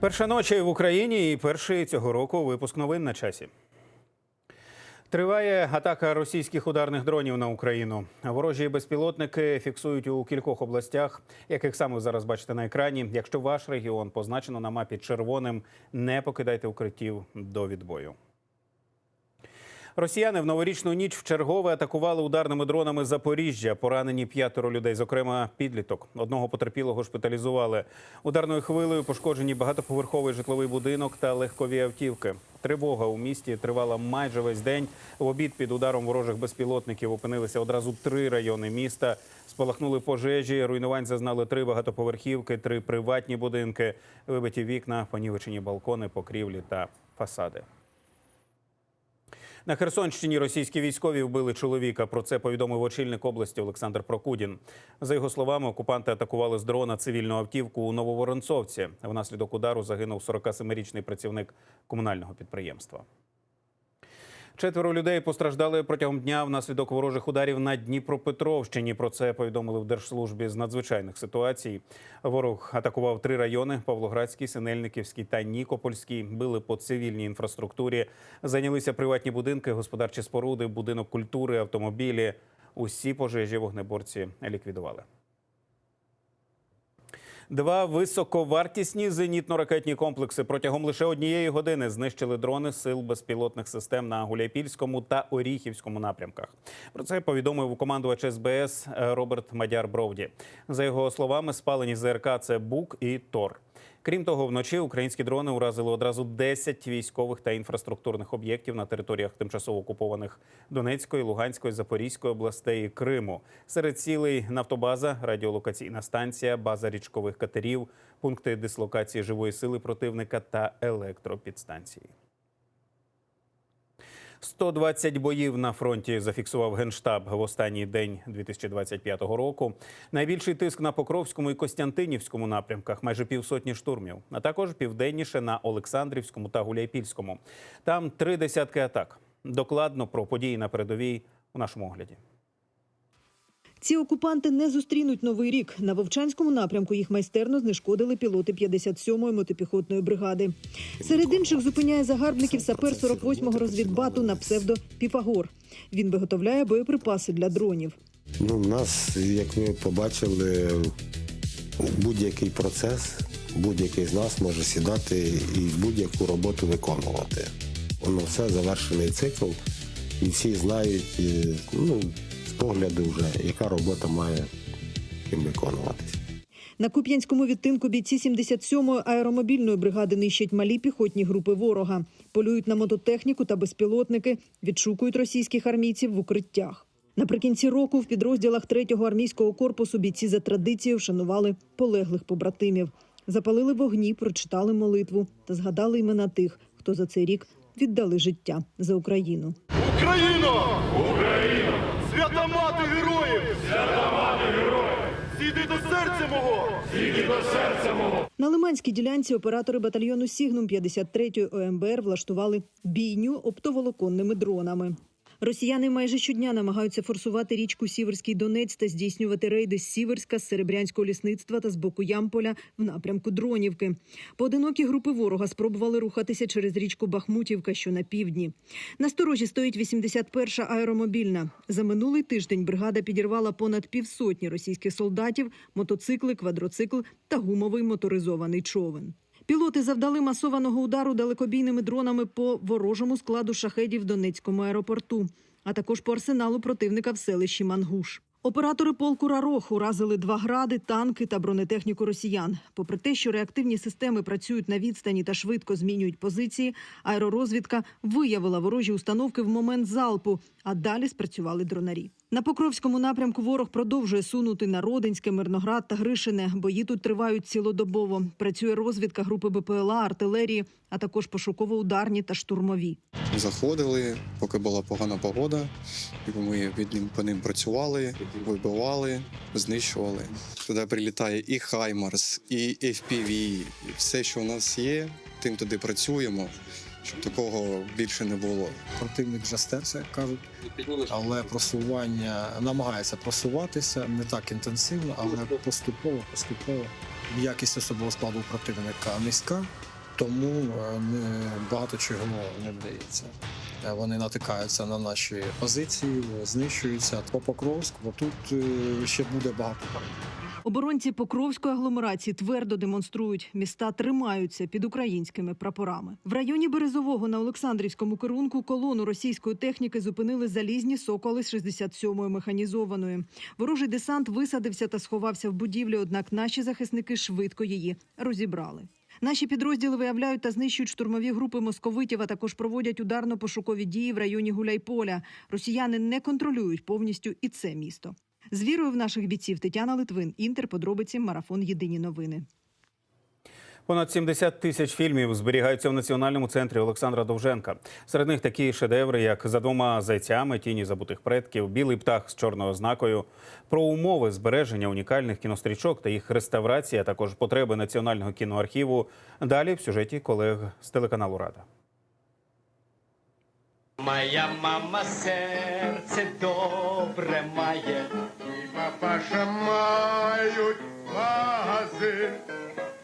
Перша ночі в Україні і перший цього року випуск новин на часі. Триває атака російських ударних дронів на Україну. Ворожі безпілотники фіксують у кількох областях, яких саме зараз бачите на екрані. Якщо ваш регіон позначено на мапі червоним, не покидайте укриттів до відбою. Росіяни в новорічну ніч вчергове атакували ударними дронами Запоріжжя. Поранені п'ятеро людей, зокрема підліток. Одного потерпілого шпиталізували. Ударною хвилею пошкоджені багатоповерховий житловий будинок та легкові автівки. Тривога у місті тривала майже весь день. В обід під ударом ворожих безпілотників опинилися одразу три райони міста. Спалахнули пожежі. Руйнувань зазнали три багатоповерхівки, три приватні будинки, вибиті вікна, понівечені балкони, покрівлі та фасади. На Херсонщині російські військові вбили чоловіка. Про це повідомив очільник області Олександр Прокудін. За його словами, окупанти атакували з дрона цивільну автівку у Нововоронцовці. Внаслідок удару загинув 47-річний працівник комунального підприємства. Четверо людей постраждали протягом дня внаслідок ворожих ударів на Дніпропетровщині. Про це повідомили в Держслужбі з надзвичайних ситуацій. Ворог атакував три райони: Павлоградський, Синельниківський та Нікопольський. Били по цивільній інфраструктурі. Зайнялися приватні будинки, господарчі споруди, будинок культури, автомобілі. Усі пожежі вогнеборці ліквідували. Два високовартісні зенітно-ракетні комплекси протягом лише однієї години знищили дрони сил безпілотних систем на Гуляйпільському та Оріхівському напрямках. Про це повідомив командувач СБС Роберт Мадяр Бровді. За його словами, спалені ЗРК це Бук і Тор. Крім того, вночі українські дрони уразили одразу 10 військових та інфраструктурних об'єктів на територіях тимчасово окупованих Донецької, Луганської, Запорізької областей і Криму. Серед цілей нафтобаза, радіолокаційна станція, база річкових катерів, пункти дислокації живої сили противника та електропідстанції. 120 боїв на фронті зафіксував генштаб в останній день 2025 року. Найбільший тиск на Покровському і Костянтинівському напрямках майже півсотні штурмів, а також південніше на Олександрівському та Гуляйпільському. Там три десятки атак. Докладно про події на передовій у нашому огляді. Ці окупанти не зустрінуть новий рік. На Вовчанському напрямку їх майстерно знешкодили пілоти 57-ї мотопіхотної бригади. Серед інших зупиняє загарбників сапер 48-го розвідбату на псевдо Піфагор. Він виготовляє боєприпаси для дронів. Ну, нас, як ви побачили, будь-який процес, будь-який з нас може сідати і будь-яку роботу виконувати. Воно все завершений цикл, і всі знають, ну, з погляду вже, яка робота має їм виконуватися. На Куп'янському відтинку бійці 77-ї аеромобільної бригади нищать малі піхотні групи ворога, полюють на мототехніку та безпілотники, відшукують російських армійців в укриттях. Наприкінці року в підрозділах 3-го армійського корпусу бійці за традицією вшанували полеглих побратимів, запалили вогні, прочитали молитву та згадали імена тих, хто за цей рік віддали життя за Україну. Україно! Свята мати героїв! Свята мати героїв! Сійди до серця мого! Сійди до серця мого! На Лиманській ділянці оператори батальйону Сігнум 53-ї ОМБР влаштували бійню оптоволоконними дронами. Росіяни майже щодня намагаються форсувати річку Сіверський Донець та здійснювати рейди з Сіверська, з Серебрянського лісництва та з боку Ямполя в напрямку Дронівки. Поодинокі групи ворога спробували рухатися через річку Бахмутівка, що на півдні. На сторожі стоїть 81-ша аеромобільна. За минулий тиждень бригада підірвала понад півсотні російських солдатів, мотоцикли, квадроцикл та гумовий моторизований човен. Пілоти завдали масованого удару далекобійними дронами по ворожому складу шахедів в Донецькому аеропорту, а також по арсеналу противника в селищі Мангуш. Оператори полку Рарох уразили два гради, танки та бронетехніку росіян. Попри те, що реактивні системи працюють на відстані та швидко змінюють позиції, аеророзвідка виявила ворожі установки в момент залпу, а далі спрацювали дронарі. На Покровському напрямку ворог продовжує сунути на Родинське, Мирноград та Гришине. Бої тут тривають цілодобово. Працює розвідка групи БПЛА, артилерії, а також пошуково-ударні та штурмові. Заходили, поки була погана погода, і ми від ним по ним працювали, вибивали, знищували. Туди прилітає і Хаймарс, і FPV, і все, що у нас є, тим туди працюємо, щоб такого більше не було. противник вже стерся, як кажуть, але просування намагається просуватися не так інтенсивно, але поступово, поступово якість особового складу противника низька, тому е, багато чого не вдається. Е, Вони натикаються на наші позиції, знищуються. По Покровську бо тут е, ще буде багато. Оборонці Покровської агломерації твердо демонструють, міста тримаються під українськими прапорами. В районі Березового на Олександрівському керунку колону російської техніки зупинили залізні соколи з 67-ї механізованої. Ворожий десант висадився та сховався в будівлі, однак наші захисники швидко її розібрали. Наші підрозділи виявляють та знищують штурмові групи московитів, а також проводять ударно-пошукові дії в районі Гуляйполя. Росіяни не контролюють повністю і це місто. З вірою в наших бійців Тетяна Литвин, Інтер, подробиці, марафон. Єдині новини. Понад 70 тисяч фільмів зберігаються в національному центрі Олександра Довженка. Серед них такі шедеври, як за двома зайцями, тіні забутих предків, білий птах з чорною ознакою. Про умови збереження унікальних кінострічок та їх реставрації, а також потреби національного кіноархіву. Далі в сюжеті колег з телеканалу Рада. Моя мама серце добре має, І папаша мають магазин.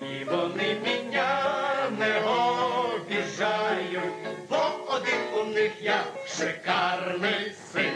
і вони мене не обіжають, бо один у них я шикарний син.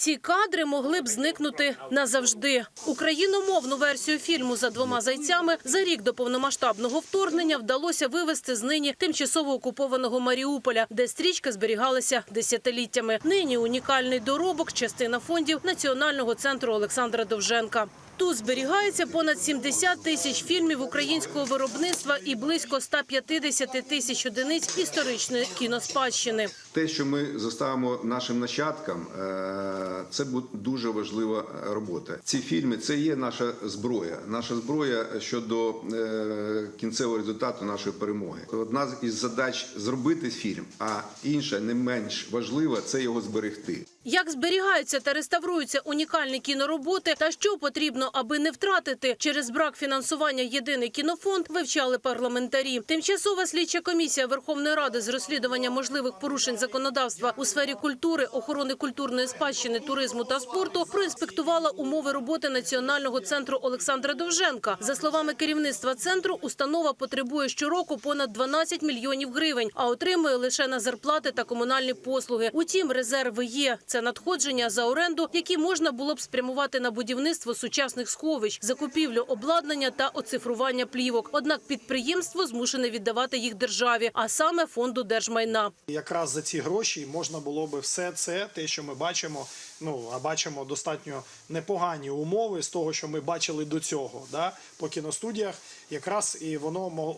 Ці кадри могли б зникнути назавжди. Україномовну версію фільму за двома зайцями за рік до повномасштабного вторгнення вдалося вивезти з нині тимчасово окупованого Маріуполя, де стрічка зберігалася десятиліттями. Нині унікальний доробок, частина фондів Національного центру Олександра Довженка. Тут зберігається понад 70 тисяч фільмів українського виробництва і близько 150 тисяч одиниць історичної кіноспадщини. Те, що ми заставимо нашим нащадкам, е, це буде дуже важлива робота. Ці фільми це є наша зброя, наша зброя щодо е, кінцевого результату нашої перемоги. Одна із задач зробити фільм, а інша не менш важлива це його зберегти. Як зберігаються та реставруються унікальні кінороботи, та що потрібно, аби не втратити через брак фінансування єдиний кінофонд, вивчали парламентарі. Тимчасова слідча комісія Верховної Ради з розслідування можливих порушень законодавства у сфері культури, охорони культурної спадщини, туризму та спорту проінспектувала умови роботи Національного центру Олександра Довженка. За словами керівництва центру, установа потребує щороку понад 12 мільйонів гривень, а отримує лише на зарплати та комунальні послуги. Утім, резерви є. Це надходження за оренду, які можна було б спрямувати на будівництво сучасних сховищ, закупівлю обладнання та оцифрування плівок. Однак підприємство змушене віддавати їх державі, а саме фонду держмайна. Якраз за ці гроші можна було би все це, те, що ми бачимо. Ну а бачимо достатньо непогані умови з того, що ми бачили до цього, да, по кіностудіях. Якраз і воно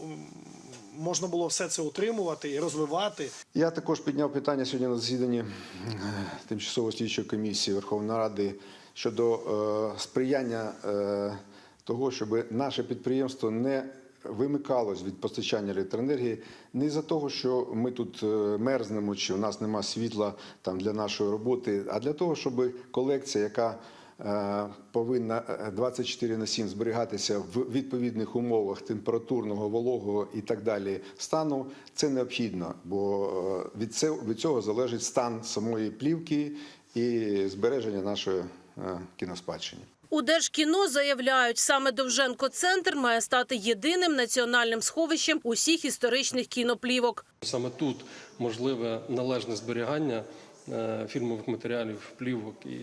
можна було все це утримувати і розвивати. Я також підняв питання сьогодні на засіданні е, тимчасової слідчої комісії Верховної Ради щодо е, сприяння е, того, щоб наше підприємство не вимикалось від постачання електроенергії не за того, що ми тут е, мерзнемо чи у нас нема світла там для нашої роботи, а для того, щоб колекція, яка повинна е, 24 на 7 зберігатися в відповідних умовах температурного, вологого і так далі стану, це необхідно, бо е, від цього, від цього залежить стан самої плівки і збереження нашої е, кіноспадщини. У Держкіно заявляють, саме Довженко центр має стати єдиним національним сховищем усіх історичних кіноплівок. Саме тут можливе належне зберігання е, фільмових матеріалів, плівок і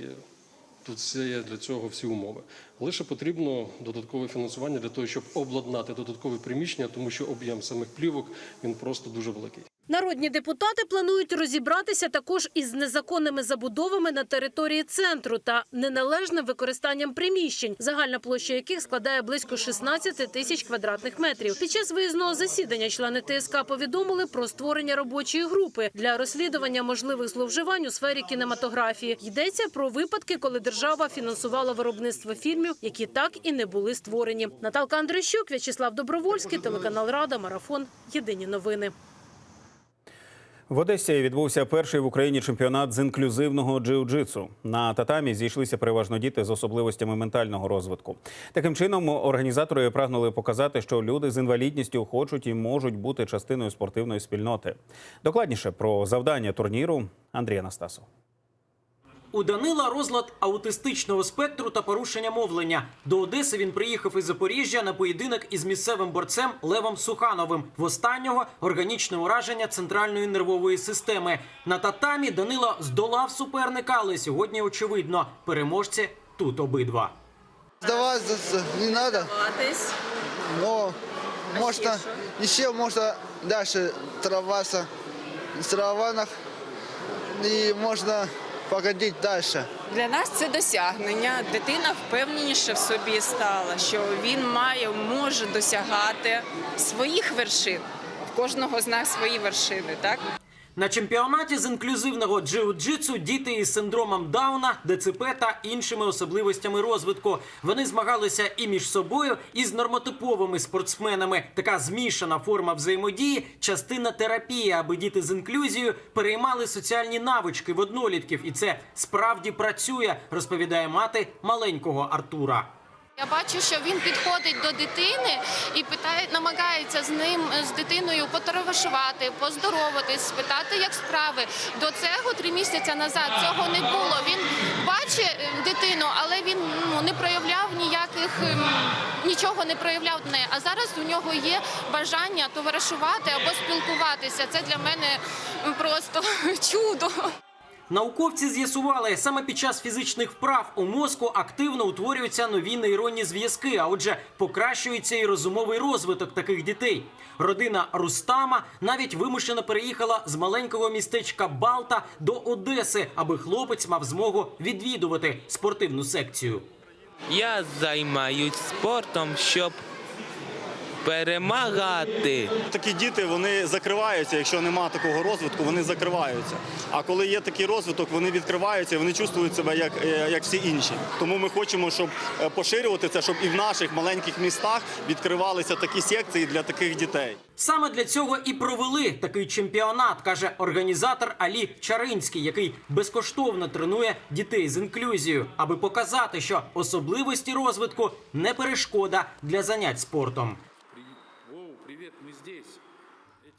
тут все є для цього всі умови. Лише потрібно додаткове фінансування для того, щоб обладнати додаткові приміщення, тому що об'єм самих плівок він просто дуже великий. Народні депутати планують розібратися також із незаконними забудовами на території центру та неналежним використанням приміщень, загальна площа яких складає близько 16 тисяч квадратних метрів. Під час виїзного засідання члени ТСК повідомили про створення робочої групи для розслідування можливих зловживань у сфері кінематографії. Йдеться про випадки, коли держава фінансувала виробництво фільмів, які так і не були створені. Наталка Андрищук, В'ячеслав Добровольський, телеканал Рада, марафон. Єдині новини. В Одесі відбувся перший в Україні чемпіонат з інклюзивного джиу-джитсу. На татамі зійшлися переважно діти з особливостями ментального розвитку. Таким чином, організатори прагнули показати, що люди з інвалідністю хочуть і можуть бути частиною спортивної спільноти. Докладніше про завдання турніру Андрій Анастасов. У Данила розлад аутистичного спектру та порушення мовлення. До Одеси він приїхав із Запоріжжя на поєдинок із місцевим борцем Левом Сухановим. В останнього органічне ураження центральної нервової системи. На татамі Данило здолав суперника, але сьогодні очевидно переможці тут обидва. Сдаваться не надо, но можно еще можно дальше тренироваться в сарафанах и можно погодить далі. Для нас це досягнення. Дитина впевненіше в собі стала, що він має, може досягати своїх вершин. Кожного з нас свої вершини, так? На чемпіонаті з інклюзивного джиу-джитсу діти із синдромом Дауна, ДЦП та іншими особливостями розвитку. Вони змагалися і між собою, і з нормотиповими спортсменами. Така змішана форма взаємодії, частина терапії, аби діти з інклюзією переймали соціальні навички в однолітків, і це справді працює, розповідає мати маленького Артура. Я бачу, що він підходить до дитини і питає, намагається з ним з дитиною потоваришувати, поздороватись, спитати, як справи. До цього три місяці назад цього не було. Він бачить е, дитину, але він ну, не проявляв ніяких ем, нічого не проявляв до неї. А зараз у нього є бажання товаришувати або спілкуватися. Це для мене просто чудо. Науковці з'ясували, саме під час фізичних вправ у мозку активно утворюються нові нейронні зв'язки, а отже, покращується і розумовий розвиток таких дітей. Родина Рустама навіть вимушено переїхала з маленького містечка Балта до Одеси, аби хлопець мав змогу відвідувати спортивну секцію. Я займаюсь спортом, щоб перемагати. Такі діти вони закриваються. Якщо немає такого розвитку, вони закриваються. А коли є такий розвиток, вони відкриваються, вони чувствують себе як, е, як всі інші. Тому ми хочемо, щоб е, поширювати це, щоб і в наших маленьких містах відкривалися такі секції для таких дітей. Саме для цього і провели такий чемпіонат, каже організатор Алі Чаринський, який безкоштовно тренує дітей з інклюзією, аби показати, що особливості розвитку не перешкода для занять спортом.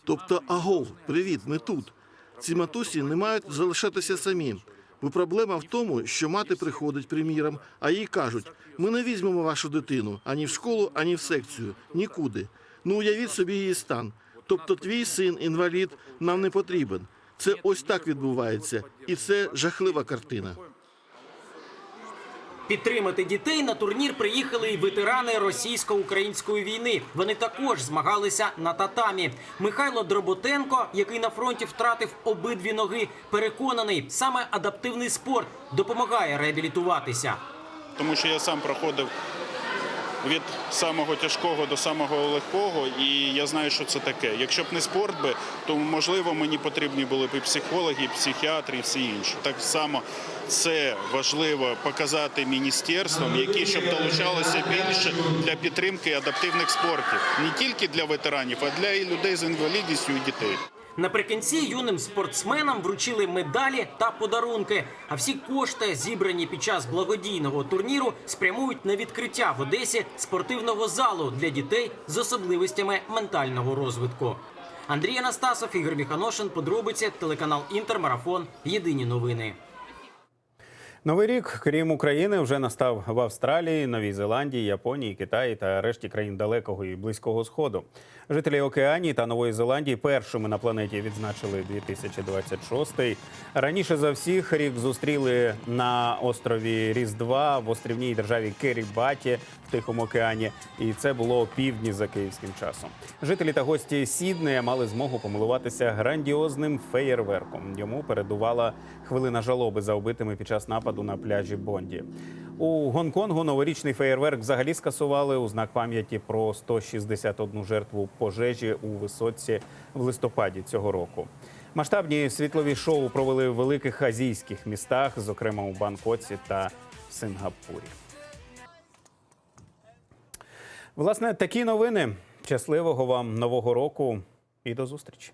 Тобто, агов, привіт, ми тут. Ці матусі не мають залишатися самі. Бо проблема в тому, що мати приходить, приміром, а їй кажуть: ми не візьмемо вашу дитину ані в школу, ані в секцію, нікуди. Ну уявіть собі її стан. Тобто, твій син інвалід нам не потрібен. Це ось так відбувається, і це жахлива картина. Підтримати дітей на турнір приїхали і ветерани російсько-української війни. Вони також змагалися на татамі. Михайло Дроботенко, який на фронті втратив обидві ноги, переконаний, саме адаптивний спорт допомагає реабілітуватися. тому що я сам проходив від самого тяжкого до самого легкого, і я знаю, що це таке. Якщо б не спорт би, то можливо мені потрібні були б і психологи, і психіатри, і всі інші. Так само це важливо показати міністерствам, які щоб долучалося більше для підтримки адаптивних спортів, не тільки для ветеранів, а для і людей з інвалідністю і дітей. Наприкінці юним спортсменам вручили медалі та подарунки. А всі кошти, зібрані під час благодійного турніру, спрямують на відкриття в Одесі спортивного залу для дітей з особливостями ментального розвитку. Андрій Анастасов, Ігор Міханошин, подробиці, телеканал Інтермарафон. Єдині новини. Новий рік, крім України, вже настав в Австралії, Новій Зеландії, Японії, Китаї та решті країн далекого і близького сходу. Жителі Океанії та Нової Зеландії першими на планеті відзначили 2026. Раніше за всіх рік зустріли на острові Різдва в острівній державі Керібаті в Тихому океані, і це було півдні за київським часом. Жителі та гості Сіднея мали змогу помилуватися грандіозним феєрверком. Йому передувала хвилина жалоби за убитими під час нападу на пляжі Бонді. У Гонконгу новорічний феєрверк взагалі скасували у знак пам'яті про 161 жертву пожежі у висотці в листопаді цього року. Масштабні світлові шоу провели в великих азійських містах, зокрема у Бангкоці та Сингапурі. Власне, такі новини. Щасливого вам нового року і до зустрічі.